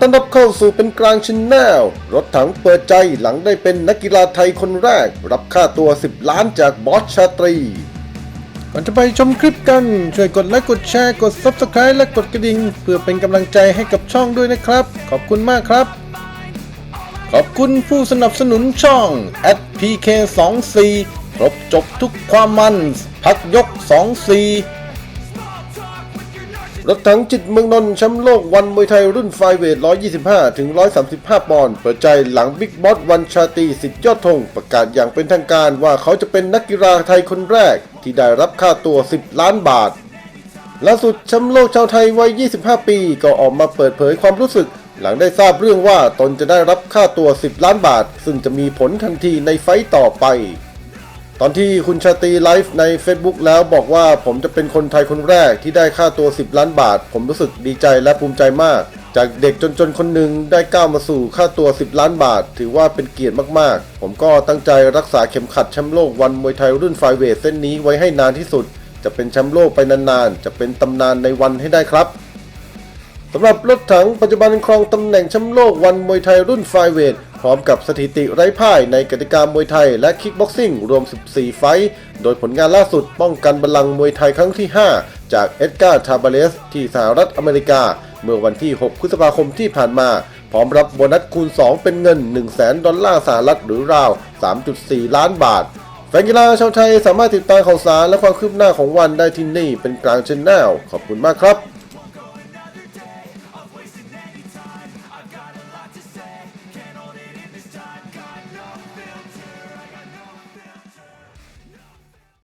ต้อนรับเข้าสู่เป็นกลางชนแนลรถถังเปิดใจหลังได้เป็นนักกีฬาไทยคนแรก รับค่าตัว 10 ล้านจากบอสชาตรี ก่อนจะไปชมคลิปกัน ช่วยกดไลค์กดแชร์กด Subscribe และกดกระดิ่ง เพื่อเป็นกำลังใจให้กับช่องด้วยนะครับ ขอบคุณมากครับ ขอบคุณผู้สนับสนุนช่อง @pk24 ครบจบทุกความมัน พักยก 24 รถถังจิตเมืองนนท์แชมป์โลกวันมวยไทยรุ่นไฟเวท 125 ถึง 135 ปอนด์เปิดใจหลังบิ๊กบอสวันชาตีสิทธิยอดธงประกาศอย่างเป็นทางการว่าเขาจะเป็นนักกีฬาไทยคนแรก ที่ได้รับค่าตัว 10 ล้านบาทล่าสุดแชมป์โลกชาวไทยวัย 25 ปี ก็ออกมาเปิดเผยความรู้สึก หลังได้ทราบเรื่องว่าตนจะได้รับค่าตัว 10 ล้านบาท ซึ่งจะมีผลทันทีในไฟต์ต่อไป ตอนที่คุณชาตรีไลฟ์ใน Facebook แล้วบอกว่าผมจะเป็นคนไทยคนแรกที่ได้ค่าตัว 10 ล้านบาท ผมรู้สึกดีใจและภูมิใจมาก จากเด็กจนๆ คนหนึ่งได้ก้าวมาสู่ค่าตัว 10 ล้านบาท ถือว่าเป็นเกียรติมากๆ ผมก็ตั้งใจรักษาเข็มขัดแชมป์โลกวันมวยไทยรุ่นไฟเวทเส้นนี้ไว้ให้นานที่สุด จะเป็นแชมป์โลกไปนานๆ จะเป็นตำนานในวันให้ได้ครับสำหรับรถถังปัจจุบันครองตำแหน่งแชมป์โลกวันมวยไทยรุ่นไฟเวท ร้อมกับสถิติไร้พ่ายในกติกามวยไทยและคิกบ็อกซิ่งรวม 14 ไฟต์โดยผลงานล่าสุดป้องกันบัลลังก์มวยไทยครั้งที่ 5 จากเอ็ดการ์ทาบาเลส ที่สหรัฐอเมริกา เมื่อวันที่ 6 พฤษภาคมที่ผ่านมา พร้อมรับโบนัสคูณ 2 เป็นเงิน 1 0 0 0 0แดอลลาร์สหรัฐหรือราว 3.4 ล้านบาทแฟนกีฬาชาวไทยสามารถติดตามข่าวสารและความคืบหน้าของวันได้ที่นี่เป็นกลางชแนลขอบคุณมากครับ